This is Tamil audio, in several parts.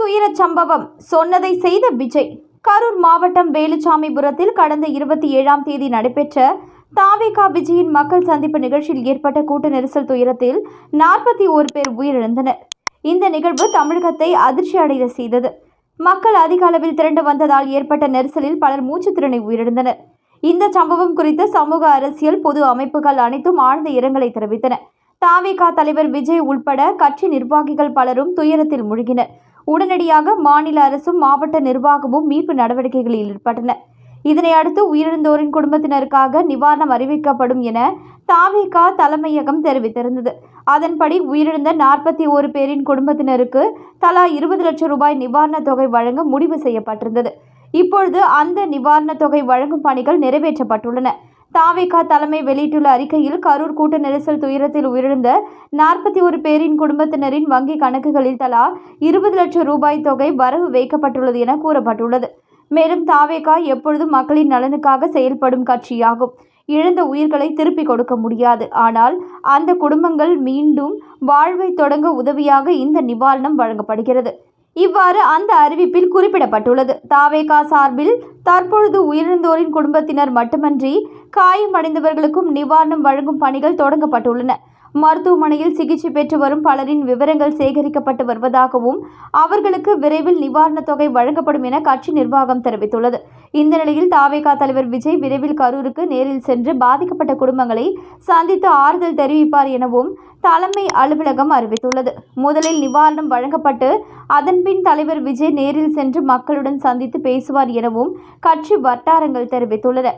துயரச் சம்பவம் சொன்னதை செய்த விஜய் கரூர் மாவட்டம் வேலுச்சாமிபுரத்தில் கடந்த இருபத்தி ஏழாம் தேதி நடைபெற்ற தாவேகா விஜயின் மக்கள் சந்திப்பு நிகழ்ச்சியில் ஏற்பட்ட கூட்ட நெரிசல் துயரத்தில் நாற்பத்தி ஓரு பேர் உயிரிழந்தனர். இந்த நிகழ்வு தமிழகத்தை அதிர்ச்சி அடைய செய்தது. மக்கள் அதிக அளவில் திரண்டு வந்ததால் ஏற்பட்ட நெரிசலில் பலர் மூச்சு திறனை உயிரிழந்தனர். இந்த சம்பவம் குறித்து சமூக அரசியல் பொது அமைப்புகள் அனைத்தும் ஆழ்ந்த இரங்கலை தெரிவித்தன. தாவேகா தலைவர் விஜய் உள்பட கட்சி நிர்வாகிகள் பலரும் துயரத்தில் மூழ்கினர். உடனடியாக மாநில அரசும் மாவட்ட நிர்வாகமும் மீட்பு நடவடிக்கைகளில் ஈடுபட்டன. இதனை அடுத்து உயிரிழந்தோரின் குடும்பத்தினருக்காக நிவாரணம் அறிவிக்கப்படும் என தாவேகா தலைமையகம் தெரிவித்திருந்தது. அதன்படி உயிரிழந்த நாற்பத்தி ஓரு பேரின் குடும்பத்தினருக்கு தலா இருபது லட்சம் ரூபாய் நிவாரணத் தொகை வழங்க முடிவு செய்யப்பட்டிருந்தது. இப்பொழுது அந்த நிவாரணத் தொகை வழங்கும் பணிகள் நிறைவேற்றப்பட்டுள்ளன. தாவேகா தலைமை வெளியிட்டுள்ள அறிக்கையில் கரூர் கூட்ட நெரிசல் துயரத்தில் உயிரிழந்த நாற்பத்தி ஒரு பேரின் குடும்பத்தினரின் வங்கி கணக்குகளில் தலா இருபது லட்சம் ரூபாய் தொகை வரவு வைக்கப்பட்டுள்ளது என கூறப்பட்டுள்ளது. மேலும் தாவேகா எப்பொழுதும் மக்களின் நலனுக்காக செயல்படும் கட்சியாகும். இழந்த உயிர்களை திருப்பிக் கொடுக்க முடியாது. ஆனால் அந்த குடும்பங்கள் மீண்டும் வாழ்வை தொடங்க உதவியாக இந்த நிவாரணம் வழங்கப்படுகிறது. இவ்வாறு அந்த அறிவிப்பில் குறிப்பிடப்பட்டுள்ளது. தாவேகா சார்பில் தற்பொழுது உயிரிழந்தோரின் குடும்பத்தினர் மட்டுமன்றி காயமடைந்தவர்களுக்கும் நிவாரணம் வழங்கும் பணிகள் தொடங்கப்பட்டுள்ளன. மருத்துவமனையில் சிகிச்சை பெற்று வரும் பலரின் விவரங்கள் சேகரிக்கப்பட்டு வருவதாகவும் அவர்களுக்கு விரைவில் நிவாரணத் தொகை வழங்கப்படும் என கட்சி நிர்வாகம் தெரிவித்துள்ளது. இந்த நிலையில் தாவேகா தலைவர் விஜய் விரைவில் கரூருக்கு நேரில் சென்று பாதிக்கப்பட்ட குடும்பங்களை சந்தித்து ஆறுதல் தெரிவிப்பார் எனவும் தலைமை அலுவலகம் அறிவித்துள்ளது. முதலில் நிவாரணம் வழங்கப்பட்டு அதன்பின் தலைவர் விஜய் நேரில் சென்று மக்களுடன் சந்தித்து பேசுவார் எனவும் கட்சி வட்டாரங்கள் தெரிவித்துள்ளன.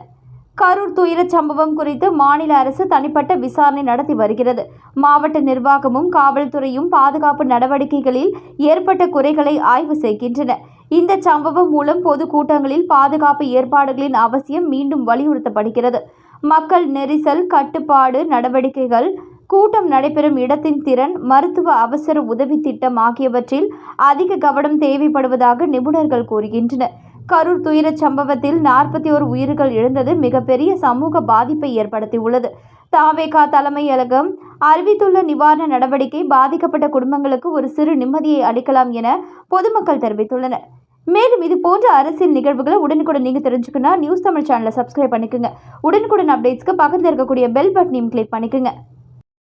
கரூர் துயரச் சம்பவம் குறித்து மாநில அரசு தனிப்பட்ட விசாரணை நடத்தி வருகிறது. மாவட்ட நிர்வாகமும் காவல்துறையும் பாதுகாப்பு நடவடிக்கைகளில் ஏற்பட்ட குறைகளை ஆய்வு செய்கின்றன. இந்த சம்பவம் மூலம் பொது கூட்டங்களில் பாதுகாப்பு ஏற்பாடுகளின் அவசியம் மீண்டும் வலியுறுத்தப்படுகிறது. மக்கள் நெரிசல் கட்டுப்பாடு நடவடிக்கைகள் கூட்டம் நடைபெறும் இடத்தின் திறன் மருத்துவ அவசர உதவி திட்டம் ஆகியவற்றில் அதிக கவனம் தேவைப்படுவதாக நிபுணர்கள் கூறுகின்றனர். கரூர் துயரச் சம்பவத்தில் நாற்பத்தி ஓரு உயிர்கள் இழந்தது மிகப்பெரிய சமூக பாதிப்பை ஏற்படுத்தியுள்ளது. தாவேகா தலைமையகம் அறிவித்துள்ள நிவாரண நடவடிக்கை பாதிக்கப்பட்ட குடும்பங்களுக்கு ஒரு சிறு நிம்மதியை அளிக்கலாம் என பொதுமக்கள் தெரிவித்துள்ளனர். மேலும் இது போன்ற அரசியல் நிகழ்வுகளை உடனுக்குடன் நீங்கள் தெரிஞ்சுக்கணும் நியூஸ் தமிழ் சேனலை சப்ஸ்கிரைப் பண்ணிக்கோங்க. உடனுக்குடன் அப்டேட்ஸ்க்கு பக்கத்தில் இருக்கக்கூடிய பெல் பட்டனையும் கிளிக் பண்ணிக்கோங்க.